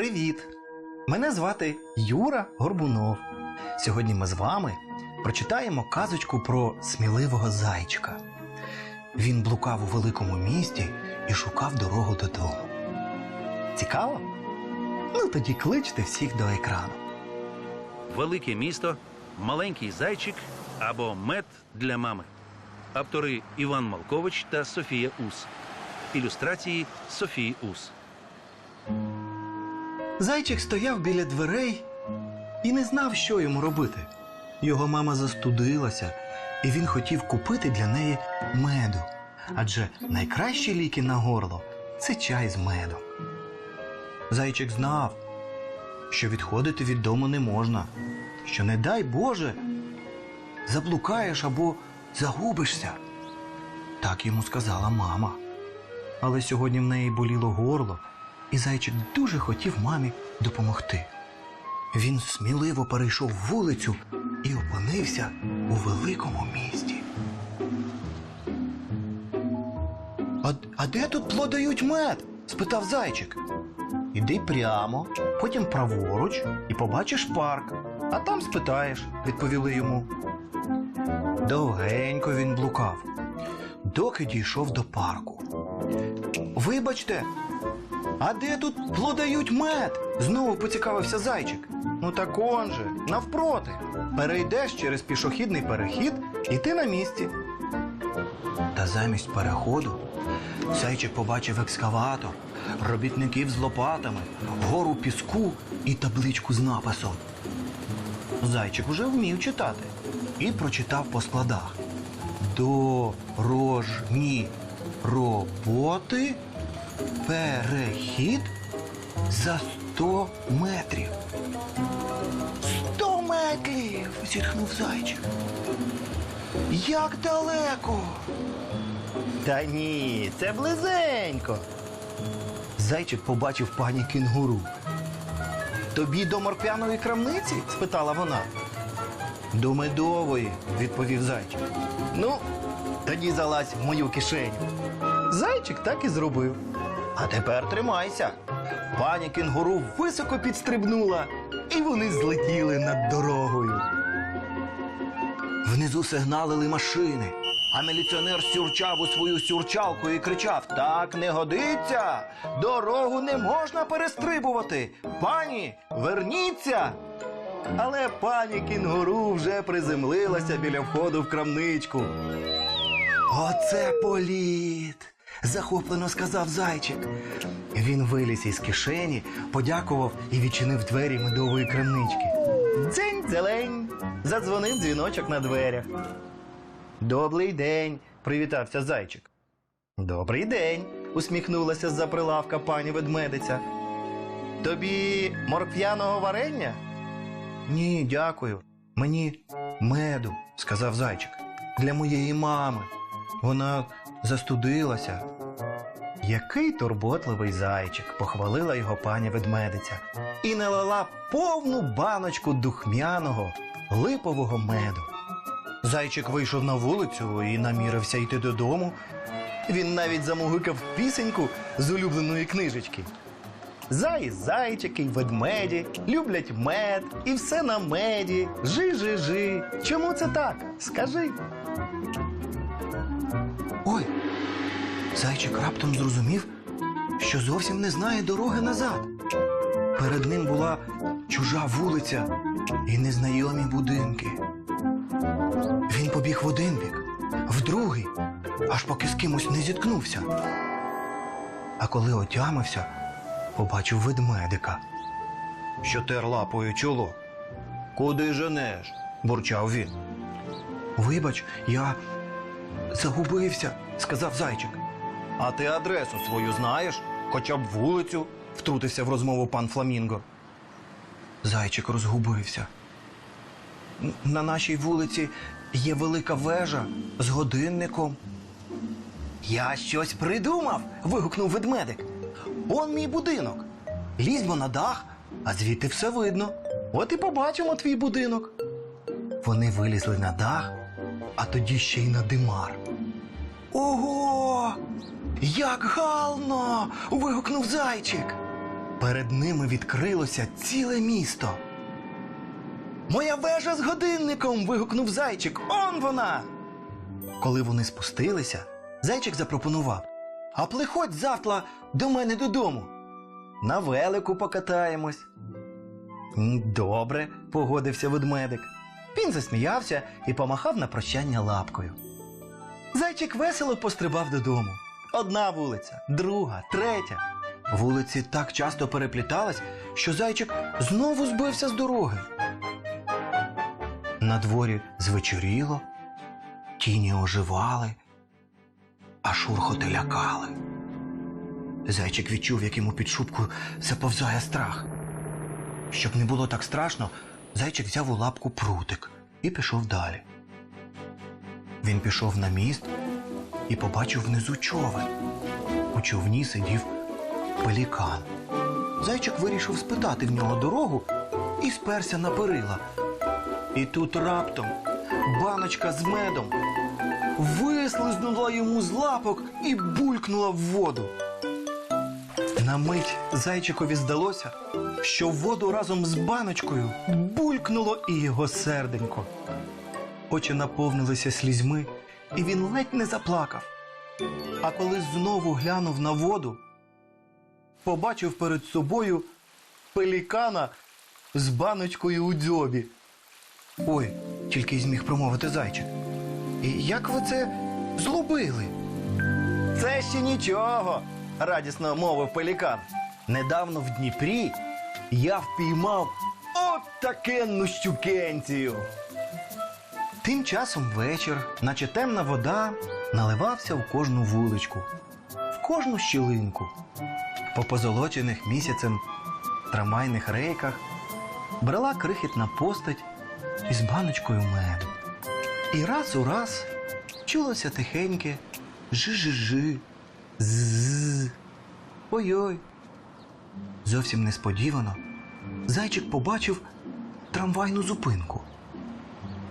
Привіт! Мене звати Юра Горбунов. Сьогодні ми з вами прочитаємо казочку про сміливого зайчика. Він блукав у великому місті і шукав дорогу додому. Цікаво? Ну тоді кличте всіх до екрану. Велике місто, маленький зайчик або мед для мами. Автори Іван Малкович та Софія Ус. Ілюстрації Софії Ус. Зайчик стояв біля дверей і не знав, що йому робити. Його мама застудилася, і він хотів купити для неї меду. Адже найкращі ліки на горло це чай з медом. Зайчик знав, що відходити від дому не можна, що, не дай Боже, заблукаєш або загубишся. Так йому сказала мама. Але сьогодні в неї боліло горло, і зайчик дуже хотів мамі допомогти. Він сміливо перейшов вулицю і опинився у великому місті. А, а де тут плодають мед? спитав зайчик. Іди прямо, потім праворуч і побачиш парк. А там спитаєш, відповіли йому. Довгенько він блукав, доки дійшов до парку. Вибачте, а де тут плодають мед? Знову поцікавився зайчик. Ну так он же, навпроти. Перейдеш через пішохідний перехід і ти на місці. Та замість переходу зайчик побачив екскаватор, робітників з лопатами, гору піску і табличку з написом. Зайчик уже вмів читати і прочитав по складах. Дорожні роботи Перехід за 100 метрів. 100 метрів. зітхнув зайчик. Як далеко? Та ні, це близенько. Зайчик побачив пані кінгуру. Тобі до морпяної крамниці? спитала вона. До медової, відповів зайчик. Ну, тоді залазь в мою кишеню. Зайчик так і зробив. А тепер тримайся. Пані кінгуру високо підстрибнула, і вони злетіли над дорогою. Внизу сигналили машини, а міліціонер сюрчав у свою сюрчалку і кричав: Так не годиться! Дорогу не можна перестрибувати! Пані, верніться! Але пані кінгуру вже приземлилася біля входу в крамничку. Оце політ! Захоплено сказав зайчик. Він виліз із кишені, подякував і відчинив двері медової крамнички. Дзень зелень. Задзвонив дзвіночок на дверях. Добрий день, привітався зайчик. Добрий день, усміхнулася з-за прилавка пані ведмедиця. Тобі морквяного варення? Ні, дякую. Мені меду, сказав зайчик. Для моєї мами. Вона застудилася. Який турботливий зайчик, похвалила його пані ведмедиця і налила повну баночку духмяного липового меду. Зайчик вийшов на вулицю і намірився йти додому. Він навіть замугикав пісеньку з улюбленої книжечки. Заї, зайчики й ведмеді люблять мед і все на меді. Жи-жи-жи. Чому це так? Скажи. Зайчик раптом зрозумів, що зовсім не знає дороги назад. Перед ним була чужа вулиця і незнайомі будинки. Він побіг в один бік, в другий, аж поки з кимось не зіткнувся. А коли отямився, побачив ведмедика, що тер лапою чоло. Куди женеш? бурчав він. Вибач, я загубився, сказав зайчик. А ти адресу свою знаєш? Хоча б вулицю, втрутився в розмову пан Фламінго. Зайчик розгубився. На нашій вулиці є велика вежа з годинником. Я щось придумав. вигукнув ведмедик. Он мій будинок. Лізьмо на дах, а звідти все видно. От і побачимо твій будинок. Вони вилізли на дах, а тоді ще й на димар. Ого! Як гално! вигукнув зайчик. Перед ними відкрилося ціле місто. Моя вежа з годинником. вигукнув зайчик. Он вона. Коли вони спустилися, зайчик запропонував: А приходь завтра до мене додому. На велику покатаємось. Добре, погодився ведмедик. Він засміявся і помахав на прощання лапкою. Зайчик весело пострибав додому. Одна вулиця, друга, третя. Вулиці так часто переплітались, що зайчик знову збився з дороги. На дворі звечоріло, тіні оживали, а шурхоти лякали. Зайчик відчув, як йому під шубку заповзає страх. Щоб не було так страшно, зайчик взяв у лапку прутик і пішов далі. Він пішов на міст і побачив внизу човен. У човні сидів пелікан. Зайчик вирішив спитати в нього дорогу і сперся на перила. І тут раптом баночка з медом вислизнула йому з лапок і булькнула в воду. На мить зайчикові здалося, що в воду разом з баночкою булькнуло і його серденько. Очі наповнилися слізьми, і він ледь не заплакав. А коли знову глянув на воду, побачив перед собою пелікана з баночкою у дзьобі. Ой, тільки й зміг промовити зайчик. І як ви це злобили? Це ще нічого, радісно мовив пелікан. Недавно в Дніпрі я впіймав от такенну щукенцію. Тим часом вечір, наче темна вода, наливався в кожну вуличку, в кожну щілинку. По позолочених місяцем трамвайних рейках брела крихітна постать із баночкою меду. І раз у раз чулося тихеньке жи-жи-жи, з. Ой-ой. Зовсім несподівано зайчик побачив трамвайну зупинку.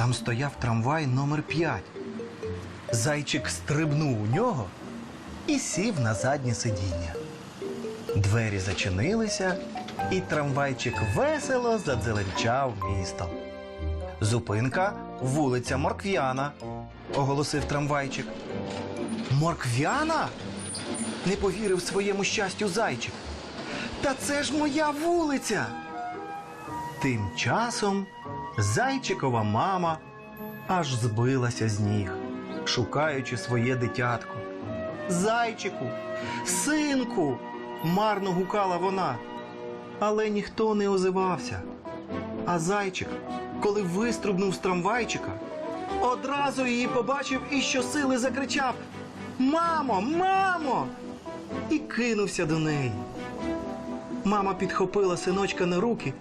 Там стояв трамвай номер 5. Зайчик стрибнув у нього і сів на заднє сидіння. Двері зачинилися, і трамвайчик весело задзеленчав містом. Зупинка вулиця Морквяна, оголосив трамвайчик. Морквяна? Не повірив своєму щастю зайчик. Та це ж моя вулиця. Тим часом зайчикова мама аж збилася з ніг, шукаючи своє дитятко. Зайчику, синку, марно гукала вона, але ніхто не озивався. А зайчик, коли вистрибнув з трамвайчика, одразу її побачив і щосили закричав Мамо, мамо! і кинувся до неї. Мама підхопила синочка на руки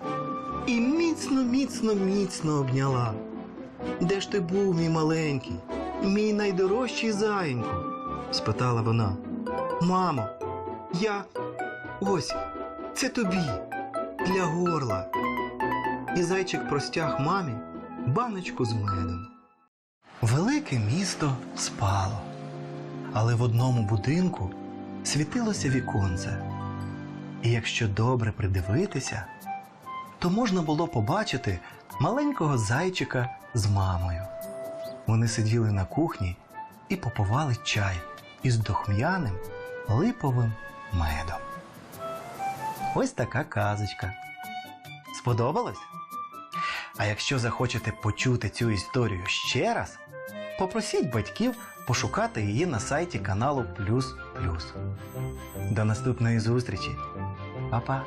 і міцно, міцно, міцно обняла. Де ж ти був, мій маленький, мій найдорожчий заєнько? спитала вона. Мамо, я ось це тобі для горла. І зайчик простяг мамі баночку з медом. Велике місто спало, але в одному будинку світилося віконце. І якщо добре придивитися, то можна було побачити маленького зайчика з мамою. Вони сиділи на кухні і попивали чай із дохм'яним липовим медом. Ось така казочка. Сподобалось? А якщо захочете почути цю історію ще раз, попросіть батьків пошукати її на сайті каналу Плюс Плюс. До наступної зустрічі! 拜拜。